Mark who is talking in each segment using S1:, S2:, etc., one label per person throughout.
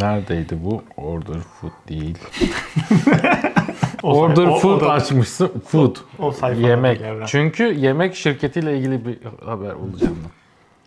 S1: Neredeydi bu? Order food değil.
S2: O
S1: Order
S2: o- o
S1: food
S2: da-
S1: açmışsın. Food.
S2: O sayfada
S1: Yemek. Çünkü yemek şirketiyle ilgili bir haber bulacağım.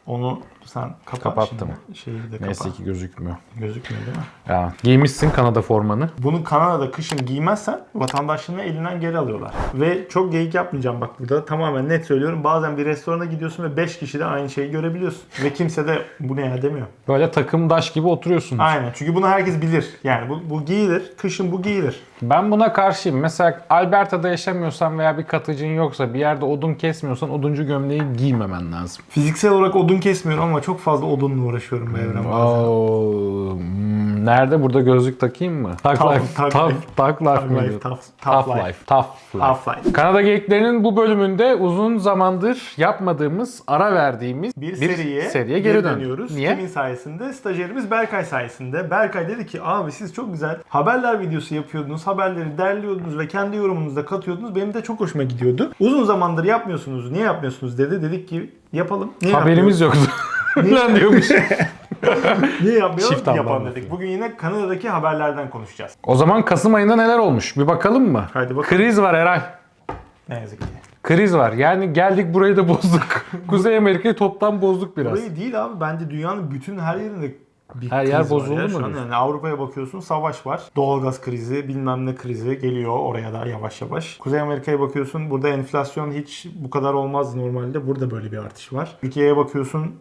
S2: Onu sen kapat
S1: Kapattım.
S2: şimdi. Şeyi de
S1: Neyse
S2: kapat.
S1: ki gözükmüyor.
S2: Gözükmüyor değil mi?
S1: Ya, giymişsin Kanada formanı.
S2: Bunu Kanada'da kışın giymezsen vatandaşlığını elinden geri alıyorlar. Ve çok geyik yapmayacağım bak burada tamamen net söylüyorum. Bazen bir restorana gidiyorsun ve 5 kişi de aynı şeyi görebiliyorsun. Ve kimse de bu ne ya demiyor.
S1: Böyle takımdaş gibi oturuyorsunuz.
S2: Aynen çünkü bunu herkes bilir. Yani bu, bu giyilir. Kışın bu giyilir.
S1: Ben buna karşıyım. Mesela Alberta'da yaşamıyorsan veya bir katıcın yoksa bir yerde odun kesmiyorsan oduncu gömleği giymemen lazım.
S2: Fiziksel olarak odun kesmiyorum ama çok fazla odunla uğraşıyorum bu evren bazen.
S1: Oo, hmm, nerede? Burada gözlük takayım mı? Tag
S2: Tough-
S1: life.
S2: Tough
S1: Tough,
S2: life.
S1: tough life
S2: Tough
S1: mıydı?
S2: life, tough- life.
S1: life. Tough life.
S2: Half-Life.
S1: Kanada Geyiklerinin bu bölümünde uzun zamandır yapmadığımız, ara verdiğimiz
S2: Bir, seriye,
S1: geri, dön.
S2: dönüyoruz.
S1: Niye?
S2: Kimin sayesinde? Stajyerimiz Berkay sayesinde. Berkay dedi ki abi siz çok güzel haberler videosu yapıyordunuz. Haberleri derliyordunuz ve kendi yorumunuzu da katıyordunuz. Benim de çok hoşuma gidiyordu. Uzun zamandır yapmıyorsunuz. Niye yapmıyorsunuz dedi. Dedik ki yapalım. Niye
S1: Haberimiz yoktu. Lan diyormuş.
S2: Niye yapmayalım?
S1: Çift
S2: Yapalım dedik. Bugün yine Kanada'daki haberlerden konuşacağız.
S1: o zaman Kasım ayında neler olmuş? Bir bakalım mı?
S2: Haydi bakalım.
S1: Kriz var Eray.
S2: Ne yazık ki.
S1: Kriz var. Yani geldik burayı da bozduk. Kuzey Amerika'yı toptan bozduk biraz.
S2: Burayı değil abi. Bence dünyanın bütün her yerinde bir
S1: Her
S2: kriz
S1: yer
S2: var
S1: bozuldu
S2: ya
S1: mu
S2: şu an.
S1: diyorsun?
S2: Yani Avrupa'ya bakıyorsun savaş var. Doğalgaz krizi, bilmem ne krizi geliyor oraya da yavaş yavaş. Kuzey Amerika'ya bakıyorsun. Burada enflasyon hiç bu kadar olmaz normalde. Burada böyle bir artış var. Türkiye'ye bakıyorsun.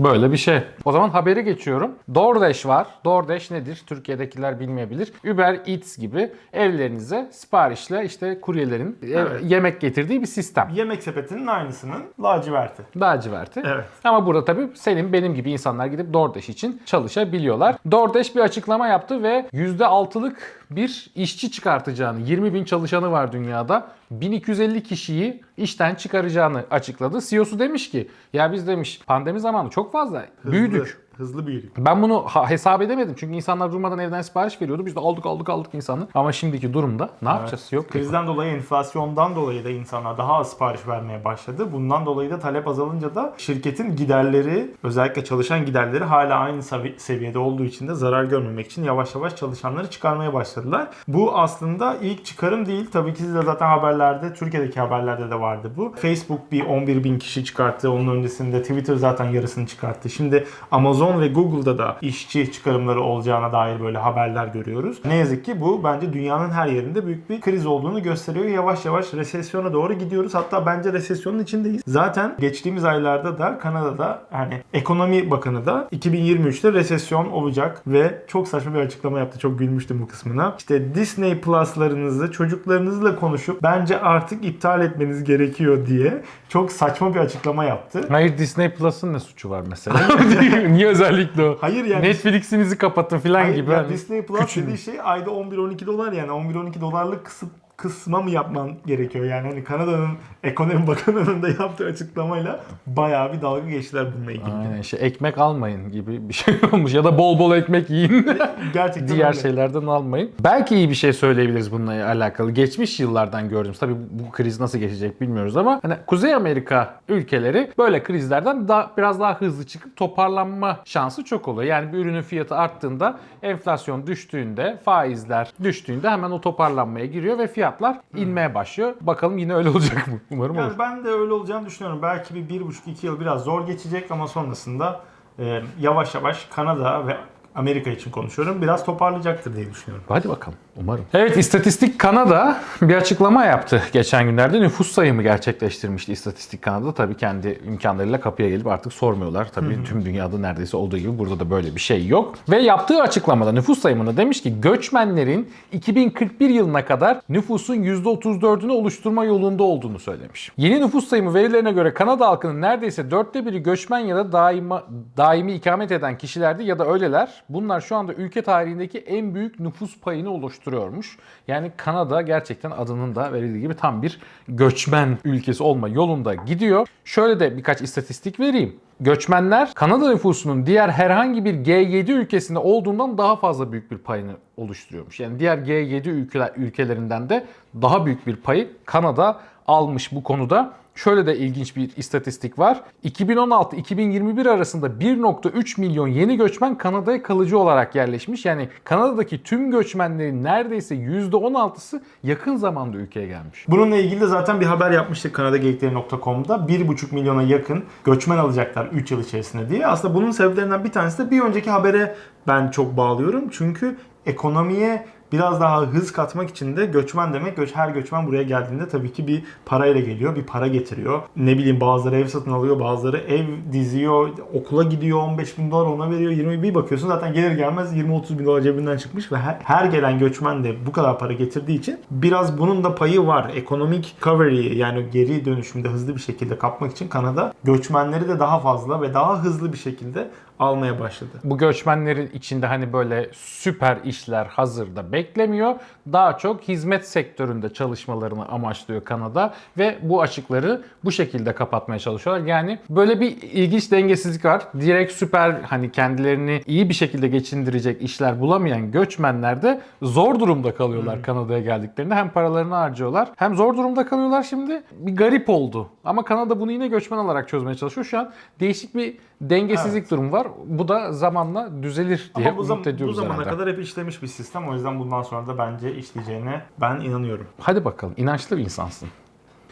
S1: Böyle bir şey. O zaman haberi geçiyorum. DoorDash var. DoorDash nedir? Türkiye'dekiler bilmeyebilir. Uber Eats gibi evlerinize siparişle işte kuryelerin e,
S2: Evet.
S1: yemek getirdiği bir sistem.
S2: Yemek sepetinin aynısının laciverti.
S1: Laciverti.
S2: Evet.
S1: Ama burada tabii senin benim gibi insanlar gidip DoorDash için çalışabiliyorlar. DoorDash bir açıklama yaptı ve %6'lık bir işçi çıkartacağını, 20 bin çalışanı var dünyada. 1250 kişiyi işten çıkaracağını açıkladı. CEO'su demiş ki ya biz demiş pandemi zamanı çok fazla
S2: Hızlı,
S1: büyüdük.
S2: Hızlı büyüdük.
S1: Ben bunu hesap edemedim çünkü insanlar durmadan evden sipariş veriyordu. Biz de aldık aldık aldık insanı. Ama şimdiki durumda ne yapacağız? Yok.
S2: Krizden dolayı enflasyondan dolayı da insanlar daha az sipariş vermeye başladı. Bundan dolayı da talep azalınca da şirketin giderleri özellikle çalışan giderleri hala aynı sevi- seviyede olduğu için de zarar görmemek için yavaş yavaş çalışanları çıkarmaya başladılar. Bu aslında ilk çıkarım değil. Tabii ki siz de zaten haberlerde, Türkiye'deki haberlerde de vardı bu. Facebook bir 11 bin kişi çıkarttı. Onun öncesinde Twitter zaten yarısını çıkarttı. Şimdi Amazon ve Google'da da işçi çıkarımları olacağına dair böyle haberler görüyoruz. Ne yazık ki bu bence dünyanın her yerinde büyük bir kriz olduğunu gösteriyor. Yavaş yavaş resesyona doğru gidiyoruz. Hatta bence resesyonun içindeyiz. Zaten geçtiğimiz aylarda da Kanada'da hani ekonomi bakanı da 2023'te resesyon olacak ve çok saçma bir açıklama yaptı. Çok gülmüştüm bu kısmına. İşte Disney Plus'larınızı çocuklarınızla konuşup bence artık iptal etmeniz gerekiyor diye çok saçma bir açıklama yaptı.
S1: Hayır Disney Plus'ın ne suçu var mesela? Niye özellikle o?
S2: Hayır yani
S1: Netflix'inizi kapatın falan
S2: Hayır,
S1: gibi.
S2: ya
S1: Hani
S2: Disney Plus
S1: küçülün.
S2: dediği şey ayda 11-12 dolar yani 11-12 dolarlık kısıt kısma mı yapman gerekiyor? Yani hani Kanada'nın ekonomi bakanının da yaptığı açıklamayla bayağı bir dalga geçtiler bununla ilgili.
S1: Aynen işte ekmek almayın gibi bir şey olmuş ya da bol bol ekmek yiyin.
S2: Gerçekten
S1: Diğer
S2: öyle.
S1: şeylerden almayın. Belki iyi bir şey söyleyebiliriz bununla alakalı. Geçmiş yıllardan gördüğümüz tabii bu kriz nasıl geçecek bilmiyoruz ama hani Kuzey Amerika ülkeleri böyle krizlerden daha biraz daha hızlı çıkıp toparlanma şansı çok oluyor. Yani bir ürünün fiyatı arttığında, enflasyon düştüğünde, faizler düştüğünde hemen o toparlanmaya giriyor ve fiyatlar inmeye başlıyor. Bakalım yine öyle olacak mı? Umarım olur.
S2: Yani ben de öyle olacağını düşünüyorum. Belki bir, bir buçuk iki yıl biraz zor geçecek ama sonrasında e, yavaş yavaş Kanada ve Amerika için konuşuyorum. Biraz toparlayacaktır diye düşünüyorum.
S1: Hadi bakalım. Umarım. Evet İstatistik Kanada bir açıklama yaptı geçen günlerde. Nüfus sayımı gerçekleştirmişti İstatistik Kanada. Tabii kendi imkanlarıyla kapıya gelip artık sormuyorlar. Tabii tüm dünyada neredeyse olduğu gibi burada da böyle bir şey yok. Ve yaptığı açıklamada nüfus sayımında demiş ki göçmenlerin 2041 yılına kadar nüfusun %34'ünü oluşturma yolunda olduğunu söylemiş. Yeni nüfus sayımı verilerine göre Kanada halkının neredeyse dörtte biri göçmen ya da daima, daimi ikamet eden kişilerdi ya da öyleler. Bunlar şu anda ülke tarihindeki en büyük nüfus payını oluşturuyormuş. Yani Kanada gerçekten adının da verildiği gibi tam bir göçmen ülkesi olma yolunda gidiyor. Şöyle de birkaç istatistik vereyim. Göçmenler Kanada nüfusunun diğer herhangi bir G7 ülkesinde olduğundan daha fazla büyük bir payını oluşturuyormuş. Yani diğer G7 ülkeler, ülkelerinden de daha büyük bir payı Kanada almış bu konuda. Şöyle de ilginç bir istatistik var. 2016-2021 arasında 1.3 milyon yeni göçmen Kanada'ya kalıcı olarak yerleşmiş. Yani Kanada'daki tüm göçmenlerin neredeyse %16'sı yakın zamanda ülkeye gelmiş.
S2: Bununla ilgili de zaten bir haber yapmıştık kanadageyikleri.com'da. 1,5 milyona yakın göçmen alacaklar 3 yıl içerisinde diye. Aslında bunun sebeplerinden bir tanesi de bir önceki habere ben çok bağlıyorum. Çünkü ekonomiye biraz daha hız katmak için de göçmen demek göç her göçmen buraya geldiğinde tabii ki bir parayla geliyor, bir para getiriyor. Ne bileyim bazıları ev satın alıyor, bazıları ev diziyor, okula gidiyor 15 bin dolar ona veriyor, 20 bir bakıyorsun zaten gelir gelmez 20-30 bin dolar cebinden çıkmış ve her, her gelen göçmen de bu kadar para getirdiği için biraz bunun da payı var. Ekonomik recovery yani geri dönüşümde hızlı bir şekilde kapmak için Kanada göçmenleri de daha fazla ve daha hızlı bir şekilde almaya başladı.
S1: Bu göçmenlerin içinde hani böyle süper işler hazırda beklemiyor. Daha çok hizmet sektöründe çalışmalarını amaçlıyor Kanada ve bu açıkları bu şekilde kapatmaya çalışıyorlar. Yani böyle bir ilginç dengesizlik var. Direkt süper hani kendilerini iyi bir şekilde geçindirecek işler bulamayan göçmenler de zor durumda kalıyorlar Kanada'ya geldiklerinde. Hem paralarını harcıyorlar hem zor durumda kalıyorlar şimdi. Bir garip oldu. Ama Kanada bunu yine göçmen olarak çözmeye çalışıyor. Şu an değişik bir dengesizlik
S2: Evet.
S1: durum var. Bu da zamanla düzelir diye
S2: Ama bu, zam- bu zamana
S1: herhalde.
S2: kadar hep işlemiş bir sistem. O yüzden bundan sonra da bence işleyeceğine ben inanıyorum.
S1: Hadi bakalım inançlı bir insansın.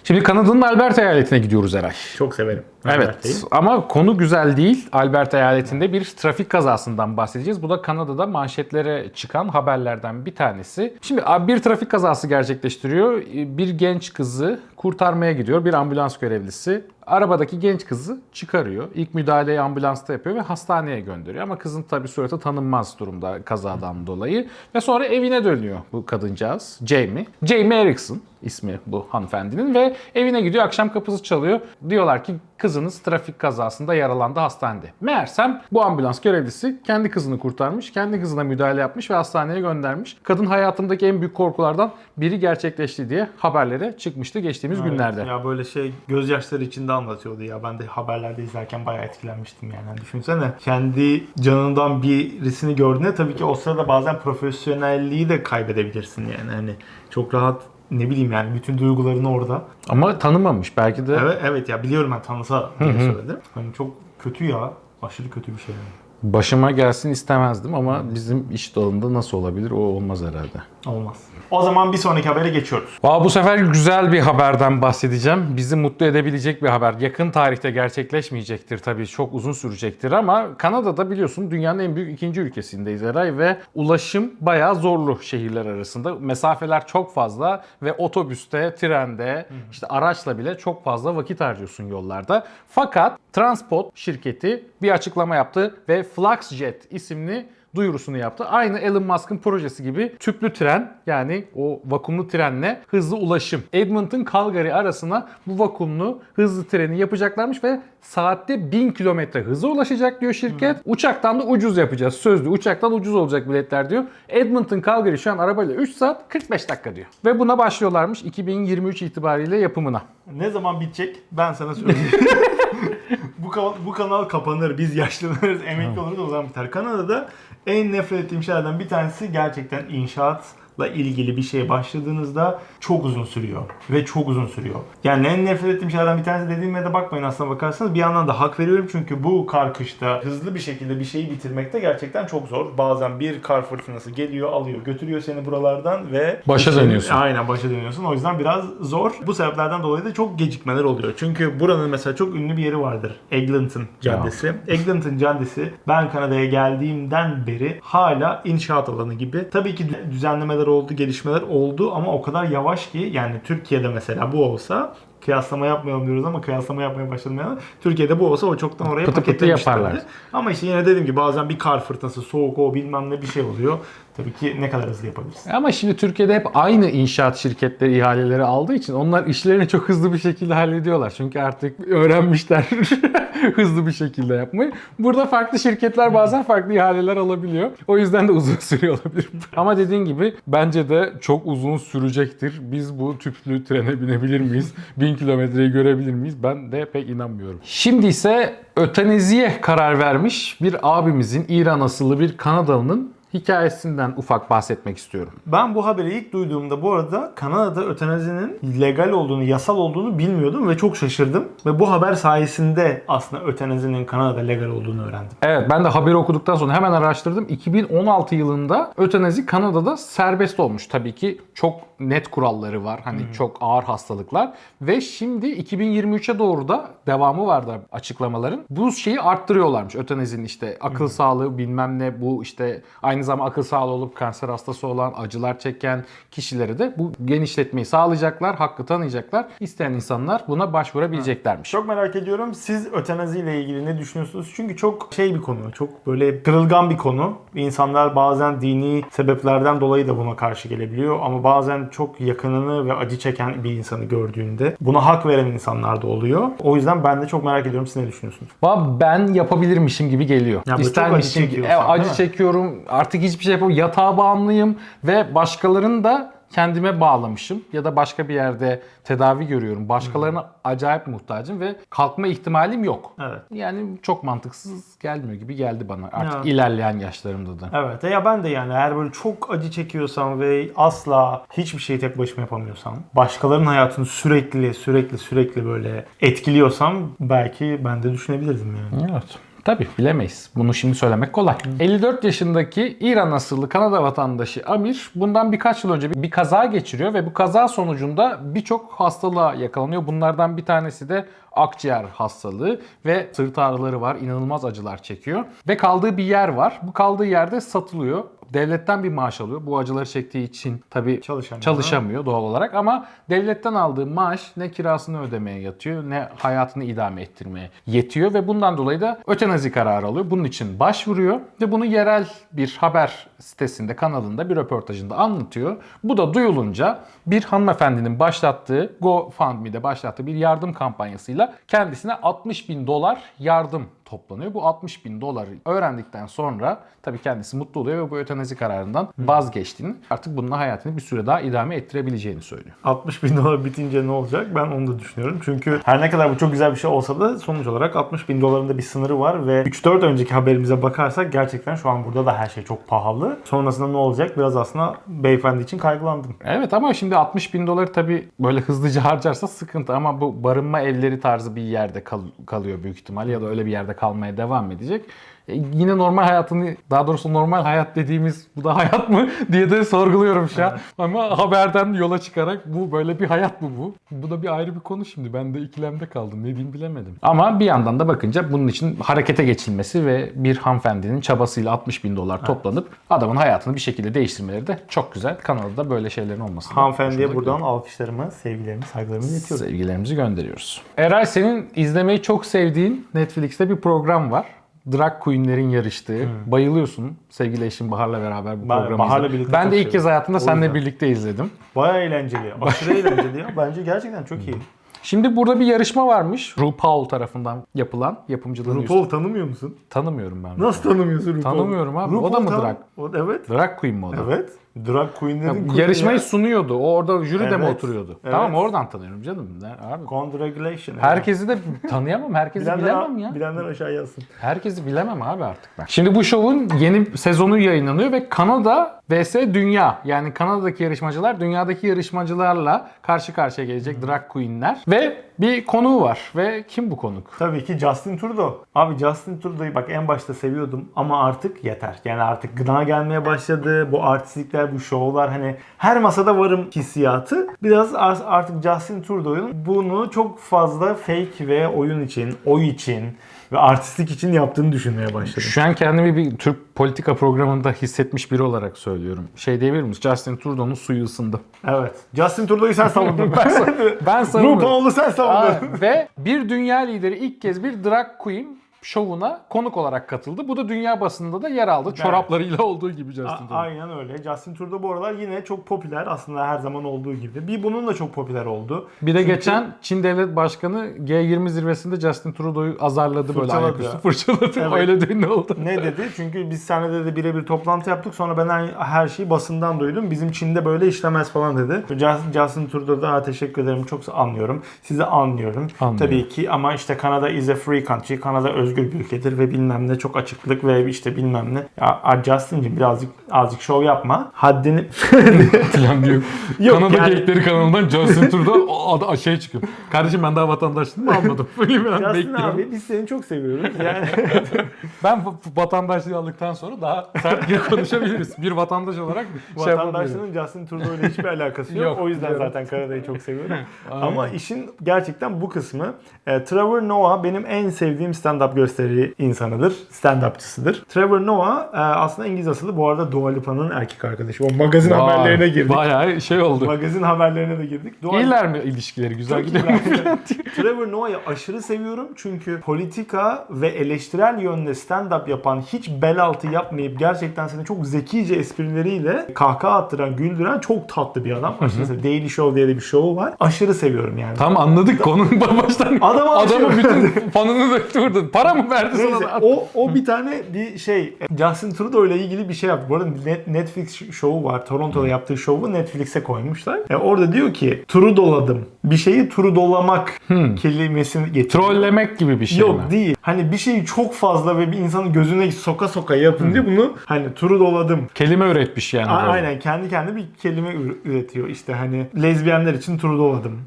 S1: Şimdi Kanada'nın Alberta eyaletine gidiyoruz Eray.
S2: Çok severim. Alberta'yı.
S1: Evet ama konu güzel değil. Alberta eyaletinde bir trafik kazasından bahsedeceğiz. Bu da Kanada'da manşetlere çıkan haberlerden bir tanesi. Şimdi bir trafik kazası gerçekleştiriyor. Bir genç kızı kurtarmaya gidiyor. Bir ambulans görevlisi. Arabadaki genç kızı çıkarıyor. İlk müdahaleyi ambulansta yapıyor ve hastaneye gönderiyor. Ama kızın tabii suratı tanınmaz durumda kazadan dolayı. Ve sonra evine dönüyor bu kadıncağız. Jamie. Jamie Erickson ismi bu hanımefendinin ve evine gidiyor. Akşam kapısı çalıyor. Diyorlar ki kızınız trafik kazasında yaralandı hastanede. Meğersem bu ambulans görevlisi kendi kızını kurtarmış, kendi kızına müdahale yapmış ve hastaneye göndermiş. Kadın hayatımdaki en büyük korkulardan biri gerçekleşti diye haberlere çıkmıştı geçtiğimiz
S2: Evet,
S1: günlerde.
S2: Ya böyle şey gözyaşları içinde anlatıyordu ya. Ben de haberlerde izlerken bayağı etkilenmiştim yani. Hani düşünsene kendi canından birisini gördüğünde tabii ki o sırada bazen profesyonelliği de kaybedebilirsin yani. Hani çok rahat ne bileyim yani bütün duygularını orada.
S1: Ama tanımamış belki de.
S2: Evet evet ya biliyorum ben tanısa diye söyledim. Hani çok kötü ya. Aşırı kötü bir şey yani.
S1: Başıma gelsin istemezdim ama bizim iş dalında nasıl olabilir o olmaz herhalde.
S2: Olmaz. O zaman bir sonraki habere geçiyoruz.
S1: Aa, bu sefer güzel bir haberden bahsedeceğim. Bizi mutlu edebilecek bir haber. Yakın tarihte gerçekleşmeyecektir tabii. Çok uzun sürecektir ama Kanada'da biliyorsun dünyanın en büyük ikinci ülkesindeyiz Eray ve ulaşım bayağı zorlu şehirler arasında. Mesafeler çok fazla ve otobüste, trende, işte araçla bile çok fazla vakit harcıyorsun yollarda. Fakat Transport şirketi bir açıklama yaptı ve Fluxjet isimli duyurusunu yaptı. Aynı Elon Musk'ın projesi gibi tüplü tren yani o vakumlu trenle hızlı ulaşım. Edmonton Calgary arasına bu vakumlu hızlı treni yapacaklarmış ve saatte 1000 kilometre hıza ulaşacak diyor şirket. Uçaktan da ucuz yapacağız. Sözlü uçaktan ucuz olacak biletler diyor. Edmonton Calgary şu an arabayla 3 saat 45 dakika diyor. Ve buna başlıyorlarmış 2023 itibariyle yapımına.
S2: Ne zaman bitecek ben sana söyleyeyim. bu, kanal, bu kanal kapanır, biz yaşlanırız, emekli oluruz o zaman biter. Kanada'da en nefret ettiğim şeylerden bir tanesi gerçekten inşaatla ilgili bir şeye başladığınızda çok uzun sürüyor. Ve çok uzun sürüyor. Yani en nefret ettiğim şeylerden bir tanesi dediğime de bakmayın aslına bakarsanız. Bir yandan da hak veriyorum çünkü bu kar kışta hızlı bir şekilde bir şeyi bitirmekte gerçekten çok zor. Bazen bir kar fırtınası geliyor, alıyor, götürüyor seni buralardan ve
S1: Başa dönüyorsun.
S2: Aynen başa dönüyorsun. O yüzden biraz zor. Bu sebeplerden dolayı da çok gecikmeler oluyor. Çünkü buranın mesela çok ünlü bir yeri vardır. Eglinton Caddesi. Eglinton Caddesi ben Kanada'ya geldiğimden beri hala inşaat alanı gibi. Tabii ki düzenlemeler oldu, gelişmeler oldu ama o kadar yavaş ki yani Türkiye'de mesela bu olsa kıyaslama yapmayalım diyoruz ama kıyaslama yapmaya başladım yani. Türkiye'de bu olsa o çoktan oraya
S1: Pıtı pıtı yaparlar.
S2: Ama işte yine dediğim gibi bazen bir kar fırtınası, soğuk o bilmem ne bir şey oluyor. Tabii ki ne kadar hızlı yapabilirsin.
S1: Ama şimdi Türkiye'de hep aynı inşaat şirketleri ihaleleri aldığı için onlar işlerini çok hızlı bir şekilde hallediyorlar. Çünkü artık öğrenmişler hızlı bir şekilde yapmayı. Burada farklı şirketler bazen farklı ihaleler alabiliyor. O yüzden de uzun sürüyor olabilir. Ama dediğin gibi bence de çok uzun sürecektir. Biz bu tüplü trene binebilir miyiz? Bin kilometreyi görebilir miyiz? Ben de pek inanmıyorum. Şimdi ise öteneziye karar vermiş bir abimizin İran asıllı bir Kanadalı'nın hikayesinden ufak bahsetmek istiyorum.
S2: Ben bu haberi ilk duyduğumda bu arada Kanada'da ötenazinin legal olduğunu, yasal olduğunu bilmiyordum ve çok şaşırdım. Ve bu haber sayesinde aslında ötenazinin Kanada'da legal olduğunu öğrendim.
S1: Evet ben de haberi okuduktan sonra hemen araştırdım. 2016 yılında ötenazi Kanada'da serbest olmuş. Tabii ki çok net kuralları var. Hani çok ağır hastalıklar. Ve şimdi 2023'e doğru da devamı vardı açıklamaların. Bu şeyi arttırıyorlarmış. Ötenazinin işte akıl sağlığı bilmem ne bu işte aynı zamanda akıl sağlığı olup kanser hastası olan acılar çeken kişilere de bu genişletmeyi sağlayacaklar. Hakkı tanıyacaklar. İsteyen insanlar buna başvurabileceklermiş.
S2: Çok merak ediyorum siz ötenazi ile ilgili ne düşünüyorsunuz? Çünkü çok şey bir konu, çok böyle kırılgan bir konu. İnsanlar bazen dini sebeplerden dolayı da buna karşı gelebiliyor ama bazen çok yakınını ve acı çeken bir insanı gördüğünde buna hak veren insanlar da oluyor. O yüzden ben de çok merak ediyorum siz ne düşünüyorsunuz?
S1: Ben yapabilirmişim gibi geliyor.
S2: Ya böyle çok acı
S1: İstermişim gibi.
S2: çekiyorsan,
S1: Evet, acı
S2: değil mi?
S1: çekiyorum. Artık hiçbir şey yapamıyorum. Yatağa bağımlıyım ve başkalarını da kendime bağlamışım ya da başka bir yerde tedavi görüyorum. Başkalarına acayip muhtacım ve kalkma ihtimalim yok.
S2: Evet.
S1: Yani çok mantıksız gelmiyor gibi geldi bana artık
S2: Ya.
S1: ilerleyen yaşlarımda da.
S2: Evet ya ben de yani eğer böyle çok acı çekiyorsam ve asla hiçbir şeyi tek başıma yapamıyorsam, başkalarının hayatını sürekli sürekli sürekli böyle etkiliyorsam belki ben de düşünebilirdim yani.
S1: Evet. Tabii bilemeyiz. Bunu şimdi söylemek kolay. 54 yaşındaki İran asıllı Kanada vatandaşı Amir bundan birkaç yıl önce bir, bir kaza geçiriyor ve bu kaza sonucunda birçok hastalığa yakalanıyor. Bunlardan bir tanesi de akciğer hastalığı ve sırt ağrıları var. İnanılmaz acılar çekiyor. Ve kaldığı bir yer var. Bu kaldığı yerde satılıyor. Devletten bir maaş alıyor. Bu acıları çektiği için tabii
S2: Çalışamıyor.
S1: çalışamıyor doğal olarak ama devletten aldığı maaş ne kirasını ödemeye yatıyor ne hayatını idame ettirmeye yetiyor ve bundan dolayı da ötenazi kararı alıyor. Bunun için başvuruyor ve bunu yerel bir haber sitesinde kanalında bir röportajında anlatıyor. Bu da duyulunca bir hanımefendinin başlattığı GoFundMe'de başlattığı bir yardım kampanyasıyla kendisine 60 bin dolar yardım toplanıyor. Bu 60 bin doları öğrendikten sonra tabii kendisi mutlu oluyor ve bu ötenazi kararından vazgeçtiğini artık bununla hayatını bir süre daha idame ettirebileceğini söylüyor.
S2: 60 bin dolar bitince ne olacak ben onu da düşünüyorum. Çünkü her ne kadar bu çok güzel bir şey olsa da sonuç olarak 60 bin doların da bir sınırı var ve 3-4 önceki haberimize bakarsak gerçekten şu an burada da her şey çok pahalı. Sonrasında ne olacak biraz aslında beyefendi için kaygılandım.
S1: Evet ama şimdi 60 bin doları tabii böyle hızlıca harcarsa sıkıntı ama bu barınma evleri tarzı bir yerde kal- kalıyor büyük ihtimalle ya da öyle bir yerde kalmaya devam edecek. E, yine normal hayatını daha doğrusu normal hayat dediğimiz bu da hayat mı diye de sorguluyorum şu an. Ama haberden yola çıkarak bu böyle bir hayat mı bu? Bu da bir ayrı bir konu şimdi. Ben de ikilemde kaldım. Ne diyeyim bilemedim. Ama bir yandan da bakınca bunun için harekete geçilmesi ve bir hanımefendinin çabasıyla 60 bin dolar toplanıp adamın hayatını bir şekilde değiştirmeleri de çok güzel. Kanalda böyle şeylerin olması.
S2: Hanımefendiye buradan alkışlarımı, sevgilerimi, saygılarımı iletiyorum.
S1: Sevgilerimizi gönderiyoruz. Eray senin izlemeyi çok sevdiğin Netflix'te bir program var. Drag Queen'lerin yarıştığı. Bayılıyorsun sevgili eşim Bahar'la beraber bu
S2: Ben
S1: programı
S2: Bahar'la birlikte
S1: Ben de ilk kez hayatımda seninle birlikte izledim.
S2: Baya eğlenceli. Aşırı eğlenceli ya. Bence gerçekten çok iyi.
S1: Şimdi burada bir yarışma varmış. RuPaul tarafından yapılan yapımcılığını
S2: RuPaul tanımıyor musun?
S1: tanımıyorum ben.
S2: Nasıl tanımıyorsun RuPaul?
S1: Tanımıyorum abi. O da mı drag?
S2: O, evet.
S1: Drag Queen mi o da?
S2: Evet. Drag Queen'lerin
S1: Ya,
S2: queen'i
S1: yarışmayı
S2: ya.
S1: sunuyordu. O orada jüride mi
S2: Evet.
S1: oturuyordu?
S2: Evet.
S1: Tamam oradan tanıyorum canım. Abi.
S2: Congratulations.
S1: Herkesi de tanıyamam. Herkesi
S2: bilenler,
S1: bilemem ya.
S2: Bilenler aşağı yazsın.
S1: Herkesi bilemem abi artık ben. Şimdi bu şovun yeni sezonu yayınlanıyor ve Kanada vs Dünya. Yani Kanada'daki yarışmacılar dünyadaki yarışmacılarla karşı karşıya gelecek drag queenler. Ve bir konuğu var. Ve kim bu konuk?
S2: Tabii ki Justin Trudeau. Abi Justin Trudeau'yu bak en başta seviyordum ama artık yeter. Yani artık gına gelmeye başladı. Bu artistlikler, bu şovlar hani her masada varım hissiyatı. Biraz ar- artık Justin Trudeau'nun bunu çok fazla fake ve oyun için, oy için ve artistlik için yaptığını düşünmeye başladım.
S1: Şu an kendimi bir Türk politika programında hissetmiş biri olarak söylüyorum. Şey diyebilir miyiz? Justin Trudeau'nun suyu ısındı.
S2: Evet. Justin Trudeau'yu sen savundun.
S1: Ben savunmuyorum.
S2: RuPaul'u sen savundun.
S1: Aa, ve bir dünya lideri ilk kez bir drag queen şovuna konuk olarak katıldı. Bu da dünya basında da yer aldı. Çoraplarıyla olduğu gibi Justin Trudeau.
S2: Aynen öyle. Justin Trudeau bu aralar yine çok popüler aslında her zaman olduğu gibi. Bir bunun da çok popüler oldu.
S1: Bir de
S2: Çünkü-
S1: geçen Çin Devlet Başkanı G20 zirvesinde Justin Trudeau'yu azarladı böyle
S2: Fırçaladı.
S1: ayaküstü fırçaladı.
S2: Evet.
S1: Öyle de ünlü oldu.
S2: Ne dedi? Çünkü biz seninle de birebir toplantı yaptık. Sonra ben her- şeyi basından duydum. Bizim Çin'de böyle işlemez falan dedi. Justin, Justin Trudeau'da "Aa, teşekkür ederim. Çok anlıyorum. Sizi anlıyorum.
S1: Anlıyorum.
S2: Tabii ki ama işte Kanada is a free country. Kanada öz özgür bir ülkedir ve bilmem ne çok açıklık ve işte bilmem ne. Ya Justin'cim birazcık azıcık şov yapma. Haddini
S1: falan diyor.
S2: Yok,
S1: Kanada
S2: yani-
S1: Geyikleri kanalından Justin Trudeau şey çıkıyor. Kardeşim ben daha vatandaşlığımı almadım. Böyle ben
S2: Justin
S1: bekliyorum.
S2: abi biz seni çok seviyoruz. Yani
S1: Ben vatandaşlığı aldıktan sonra daha sert bir konuşabiliriz. Bir vatandaş olarak şey yapabiliriz.
S2: vatandaşlığının Justin Trudeau ile hiçbir alakası yok.
S1: Yok,
S2: o yüzden
S1: biliyorum.
S2: zaten Kanada'yı çok seviyorum. Ama işin gerçekten bu kısmı. E, Trevor Noah benim en sevdiğim stand-up gösteri insanıdır. Stand-upçısıdır. Trevor Noah e, aslında İngiliz asılı. Bu arada Dua Lipa'nın erkek arkadaşı. O magazin
S1: Vay,
S2: haberlerine girdik.
S1: Bayağı şey oldu.
S2: Magazin haberlerine de girdik. Dua
S1: İyiler mi ilişkileri? Güzel gidiyor.
S2: Trevor Noah'yı aşırı seviyorum çünkü politika ve eleştirel yönde stand-up yapan, hiç bel altı yapmayıp gerçekten seni çok zekice esprileriyle kahkaha attıran, güldüren çok tatlı bir adam. Aşırı. Daily Show diye de bir show var. Aşırı seviyorum yani.
S1: Tam anladık konunun baştan.
S2: Adamı
S1: Adamı bütün fanını döktü burada. Para mı verdi
S2: Neyse
S1: sana? da?
S2: o, o bir tane bir şey Justin Trudeau ile ilgili bir şey yaptı. Bu arada Net- Netflix şovu var. Toronto'da yaptığı şovu Netflix'e koymuşlar. E, orada diyor ki Trudeau'ladım. Bir şeyi Trudeau'lamak kelimesini getiriyor.
S1: Trollemek gibi bir şey
S2: Yok
S1: mi?
S2: değil. Hani bir şeyi çok fazla ve bir insanın gözüne soka soka yapınca bunu hani turu doladım.
S1: Kelime üretmiş yani.
S2: A-
S1: böyle.
S2: Aynen kendi kendine bir kelime ür- üretiyor. İşte hani lezbiyenler için turu doladım.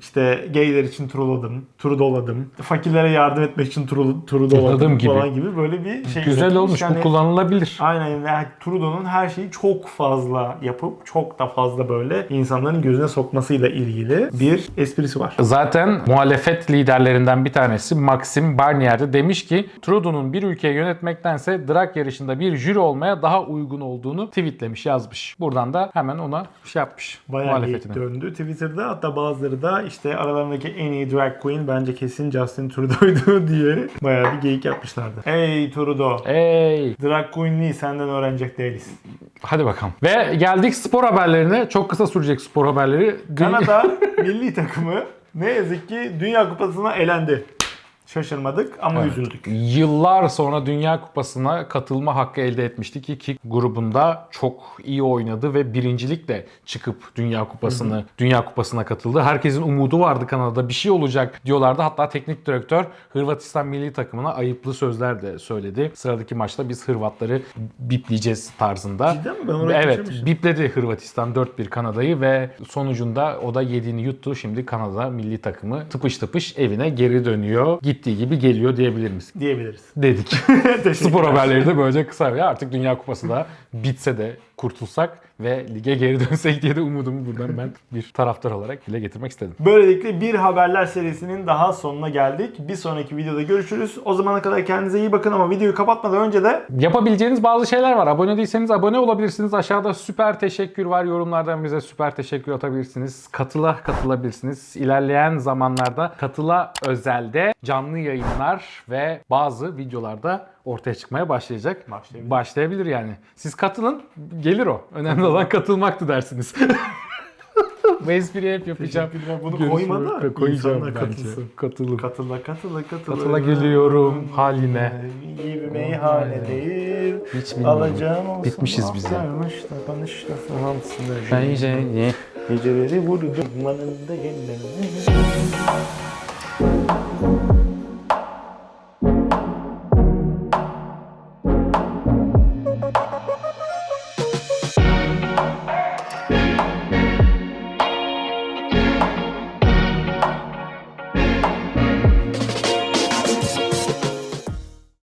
S2: İşte gayler için turuladım. Turu doladım. Fakirlere yardım etmek için turu, doladım
S1: Doladım gibi.
S2: falan gibi böyle bir şey
S1: Güzel
S2: üretmiş.
S1: olmuş.
S2: Yani
S1: Bu kullanılabilir.
S2: Aynen yani Trudeau'nun her şeyi çok fazla yapıp çok da fazla böyle insanların gözüne sokmasıyla ilgili bir esprisi var.
S1: Zaten muhalefet liderlerinden bir tanesi Maxim Barnier de demiş ki Trudeau'nun bir ülkeyi yönetmektense drag yarışında bir jüri olmaya daha uygun olduğunu tweetlemiş, yazmış. Buradan da hemen ona şey yapmış.
S2: Bayağı geyik
S1: muhalefetini.
S2: döndü Twitter'da. Hatta bazıları da işte aralarındaki en iyi drag queen bence kesin Justin Trudeau'ydu diye bayağı bir geyik yapmışlardı. Hey Trudeau.
S1: Hey!
S2: Drag queenliği senden öğrenecek değiliz.
S1: Hadi bakalım. Ve geldik spor haberlerine. Çok kısa sürecek spor haberleri.
S2: Kanada milli takımı ne yazık ki Dünya Kupası'na elendi. Şaşırmadık ama üzüldük.
S1: Yıllar sonra Dünya Kupası'na katılma hakkı elde etmişti ki Kick grubunda çok iyi oynadı ve birincilikle çıkıp Dünya Kupası'nı Dünya Kupası'na katıldı. Herkesin umudu vardı Kanada'da bir şey olacak diyorlardı. Hatta teknik direktör Hırvatistan milli takımına ayıplı sözler de söyledi. Sıradaki maçta biz Hırvatları bipleyeceğiz tarzında.
S2: Cidden mi? Ben orayı
S1: Evet, bipledi Hırvatistan 4-1 Kanada'yı ve sonucunda o da yediğini yuttu. Şimdi Kanada milli takımı tıpış tıpış evine geri dönüyor. Gittiği gibi geliyor diyebilir miyiz?
S2: Diyebiliriz.
S1: Dedik. Spor haberleri de böylece kısa ve artık Dünya Kupası da bitse de kurtulsak ve lige geri dönsek diye de umudumu buradan ben bir taraftar olarak dile getirmek istedim.
S2: Böylelikle bir haberler serisinin daha sonuna geldik. Bir sonraki videoda görüşürüz. O zamana kadar kendinize iyi bakın ama videoyu kapatmadan önce de
S1: Yapabileceğiniz bazı şeyler var. Abone değilseniz abone olabilirsiniz. Aşağıda süper teşekkür var. Yorumlardan bize süper teşekkür atabilirsiniz. Katıla katılabilirsiniz. İlerleyen zamanlarda katıla özelde canlı yayınlar ve bazı videolarda ortaya çıkmaya başlayacak.
S2: Başlayabilir.
S1: Başlayabilir yani. Siz katılın, gelir o. Önemli olan katılmaktı dersiniz. Bu espriyi hep yapacağım.
S2: Teşekkürler. Bunu
S1: Görüşürüz.
S2: koyma da
S1: koyacağım
S2: insanlar
S1: bence.
S2: katılsın.
S1: Katılın.
S2: Katıla katıla katıla.
S1: Katıla geliyorum haline.
S2: Gibi meyhane değil.
S1: Hiç bilmiyorum.
S2: Alacağım olsun.
S1: Bitmişiz biz ya.
S2: Aktarmış da tanış da fahansın.
S1: Bence ne?
S2: Geceleri vurdum manında gelen.